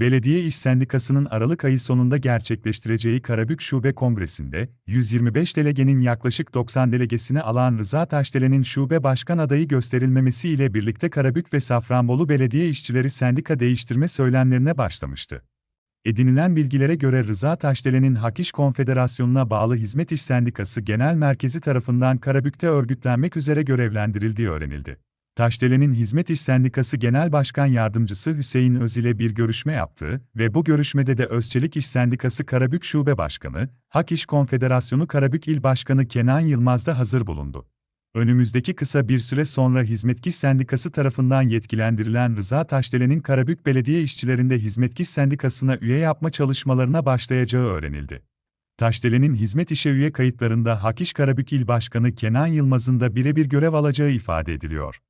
Belediye İş Sendikası'nın Aralık ayı sonunda gerçekleştireceği Karabük Şube Kongresi'nde, 125 delegenin yaklaşık 90 delegesini alan Rıza Taşdelen'in şube başkan adayı gösterilmemesi ile birlikte Karabük ve Safranbolu Belediye İşçileri sendika değiştirme söylemlerine başlamıştı. Edinilen bilgilere göre Rıza Taşdelen'in Hak Konfederasyonu'na bağlı Hizmet İş Sendikası Genel Merkezi tarafından Karabük'te örgütlenmek üzere görevlendirildiği öğrenildi. Taşdelen'in Hizmet İş Sendikası Genel Başkan Yardımcısı Hüseyin Öz ile bir görüşme yaptığı ve bu görüşmede de Özçelik İş Sendikası Karabük Şube Başkanı, Hak İş Konfederasyonu Karabük İl Başkanı Kenan Yılmaz da hazır bulundu. Önümüzdeki kısa bir süre sonra Hizmetkiş Sendikası tarafından yetkilendirilen Rıza Taşdelen'in Karabük Belediye İşçilerinde Hizmetkiş Sendikası'na üye yapma çalışmalarına başlayacağı öğrenildi. Taşdelen'in hizmet işe üye kayıtlarında Hakiş Karabük İl Başkanı Kenan Yılmaz'ın da birebir görev alacağı ifade ediliyor.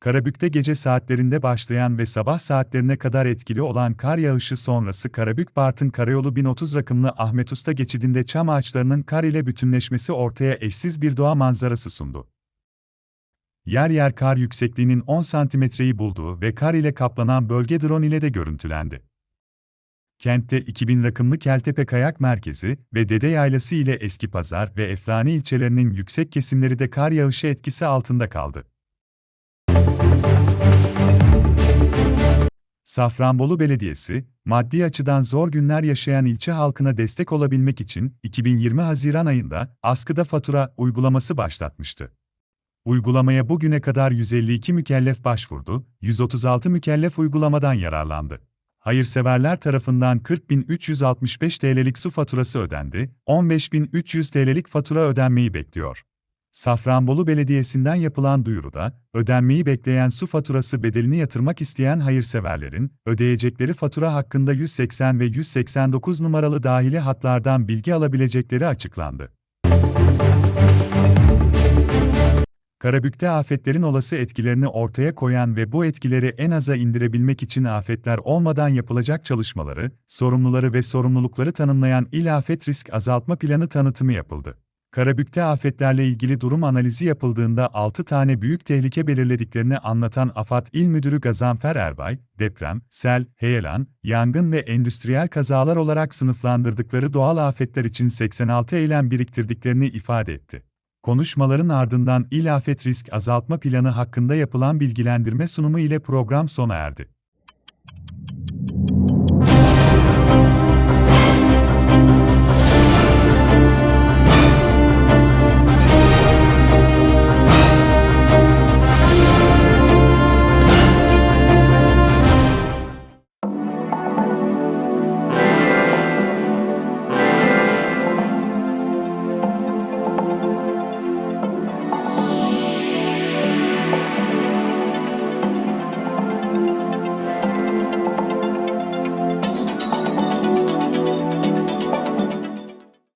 Karabük'te gece saatlerinde başlayan ve sabah saatlerine kadar etkili olan kar yağışı sonrası Karabük-Bartın Karayolu 1030 rakımlı Ahmet Usta geçidinde çam ağaçlarının kar ile bütünleşmesi ortaya eşsiz bir doğa manzarası sundu. Yer yer kar yüksekliğinin 10 santimetreyi bulduğu ve kar ile kaplanan bölge drone ile de görüntülendi. Kentte 2000 rakımlı Keltepe Kayak Merkezi ve Dede Yaylası ile Eski Pazar ve Eflani ilçelerinin yüksek kesimleri de kar yağışı etkisi altında kaldı. Safranbolu Belediyesi, maddi açıdan zor günler yaşayan ilçe halkına destek olabilmek için 2020 Haziran ayında askıda fatura uygulaması başlatmıştı. Uygulamaya bugüne kadar 152 mükellef başvurdu, 136 mükellef uygulamadan yararlandı. Hayırseverler tarafından 40.365 TL'lik su faturası ödendi, 15.300 TL'lik fatura ödenmeyi bekliyor. Safranbolu Belediyesi'nden yapılan duyuruda, ödenmeyi bekleyen su faturası bedelini yatırmak isteyen hayırseverlerin, ödeyecekleri fatura hakkında 180 ve 189 numaralı dahili hatlardan bilgi alabilecekleri açıklandı. Karabük'te afetlerin olası etkilerini ortaya koyan ve bu etkileri en aza indirebilmek için afetler olmadan yapılacak çalışmaları, sorumluları ve sorumlulukları tanımlayan İl Afet Risk Azaltma Planı tanıtımı yapıldı. Karabük'te afetlerle ilgili durum analizi yapıldığında 6 tane büyük tehlike belirlediklerini anlatan AFAD İl Müdürü Gazanfer Erbay, deprem, sel, heyelan, yangın ve endüstriyel kazalar olarak sınıflandırdıkları doğal afetler için 86 eylem biriktirdiklerini ifade etti. Konuşmaların ardından İl Afet Risk Azaltma Planı hakkında yapılan bilgilendirme sunumu ile program sona erdi.